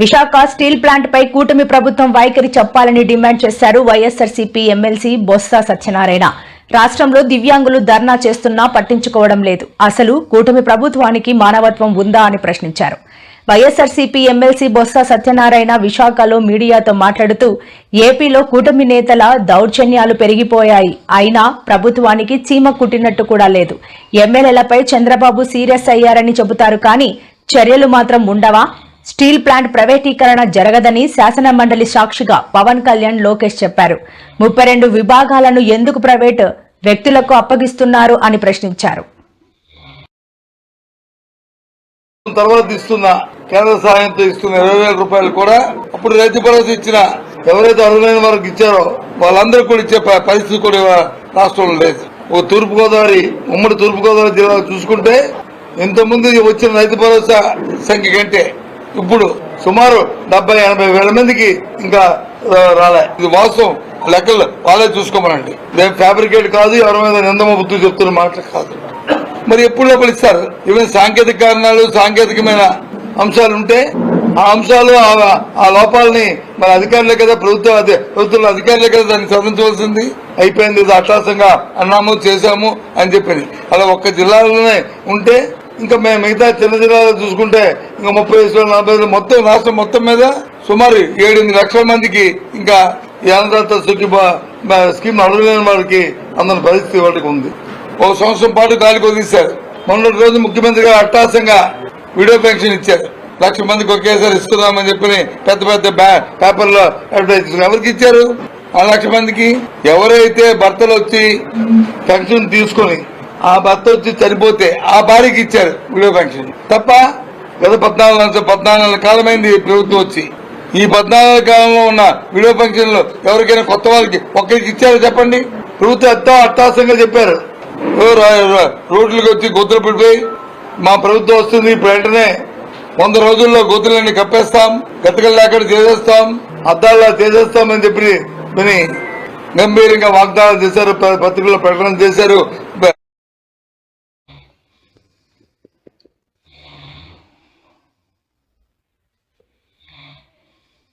Visakha steel plant పై కూటమి ప్రభుత్వం వైఖరి చెప్పాలని డిమాండ్ చేశారు వైఎస్ఆర్సీపీ ఎమ్మెల్సీ బొత్స సత్యనారాయణ. రాష్ట్రంలో దివ్యాంగులు ధర్నా చేస్తున్నా పట్టించుకోవడం లేదు. అసలు కూటమి ప్రభుత్వానికి మానవత్వం ఉందా అని ప్రశ్నించారు. వైఎస్ఆర్సీపీ ఎమ్మెల్సీ బొత్స సత్యనారాయణ విశాఖలో మీడియాతో మాట్లాడుతూ ఏపీలో కూటమి నేతల దౌర్జన్యాలు పెరిగిపోయాయి. అయినా ప్రభుత్వానికి చీమ కుట్టినట్టు కూడా లేదు. ఎమ్మెల్యేలపై చంద్రబాబు సీరియస్ అయ్యారని చెబుతారు కానీ చర్యలు మాత్రం ఉండవా? స్టీల్ ప్లాంట్ ప్రైవేటీకరణ జరగదని శాసన మండలి సాక్షిగా పవన్ కళ్యాణ్ లోకేష్ చెప్పారు. ముప్పై రెండు విభాగాలను ఎందుకు ప్రైవేట్ వ్యక్తులకు అప్పగిస్తున్నారు అని ప్రశ్నించారు. తర్వాత ఇస్తున్న కేంద్ర సహాయంతో ఇస్తున్న ఇరవై వేల రూపాయలు కూడా అప్పుడు రైతు భరోసా ఇచ్చిన ఎవరైతే అర్హులైన వారికి ఇచ్చారో వాళ్ళందరూ కూడా ఇచ్చే పరిస్థితి కూడా రాష్ట్రంలో లేదు. ఓ తూర్పు గోదావరి ఉమ్మడి తూర్పు గోదావరి జిల్లా చూసుకుంటే ఇంతకుముందు వచ్చిన రైతు భరోసా సంఖ్య కంటే ఇప్పుడు సుమారు డెబ్బై ఎనభై వేల మందికి ఇంకా రాలే. ఇది వాస్తవం. లెక్కలు వాళ్ళే చూసుకోమనండి. మేము ఫ్యాబ్రికేట్ కాదు ఎవరి మీద నిందమ బుద్ధి చెప్తున్న మాటలు కాదు. మరి ఎప్పుడు లోపల ఇస్తారు? ఈవెన్ సాంకేతిక కారణాలు సాంకేతికమైన అంశాలు ఉంటే ఆ అంశాలు ఆ- ఆ లోపాలని మన అధికారులే కదా ప్రభుత్వ ప్రభుత్వ అధికారులే కదా దాన్ని సవరించవలసింది? అయిపోయింది ఇది అట్లాసంగా అన్నాము చేశాము అని చెప్పింది. అలా ఒక్క జిల్లాలోనే ఉంటే ఇంకా మేము మిగతా చిన్న జిల్లాలో చూసుకుంటే ఇంకా ముప్పై వేలు నలభై మొత్తం రాష్ట్రం మొత్తం మీద సుమారు ఏడెనిమిది లక్షల మందికి ఇంకా ఈ అన్నదాత స్కీమ్ అడగలేని వారికి అందరి పరిస్థితి వాటికి ఉంది. ఒక సంవత్సరం పాటు గాలికి వదిలిస్తారు మొన్నటి రోజు ముఖ్యమంత్రి గారు అట్టాసంగా వీడియో పెన్షన్ ఇచ్చారు. లక్ష మందికి ఒకేసారి ఇస్తున్నామని చెప్పి పెద్ద పెద్ద బ్యా- పేపర్లో అడ్వర్టైజ్ ఎవరికి ఇచ్చారు? ఆ లక్ష మందికి ఎవరైతే భర్తలు వచ్చి పెన్షన్ తీసుకొని ఆ భర్త వచ్చి చనిపోతే ఆ భార్యకి ఇచ్చారు వీడియో పెన్షన్. తప్ప గత పద్నాలుగు నెలల- పద్నాలుగు కాలమైంది ప్రభుత్వం వచ్చి. ఈ పద్నాలుగు కాలంలో ఉన్న వీడియో పెన్షన్లు ఎవరికైనా కొత్త వాళ్ళకి ఒక్కరికి ఇచ్చారో చెప్పండి? ప్రభుత్వం ఎంతో అట్టాసంగా చెప్పారు. రోడ్లకు వచ్చి గొంతులు పడిపోయి మా ప్రభుత్వం వస్తుంది ఇప్పుడు వెంటనే వంద రోజుల్లో గొంతులన్నీ కప్పేస్తాం గతకలు లేకుండా చేసేస్తాం అద్దాల్లో చేసేస్తామని చెప్పి విని గంభీరంగా వాగ్దానం చేశారు పత్రికల్లో ప్రకటన చేశారు.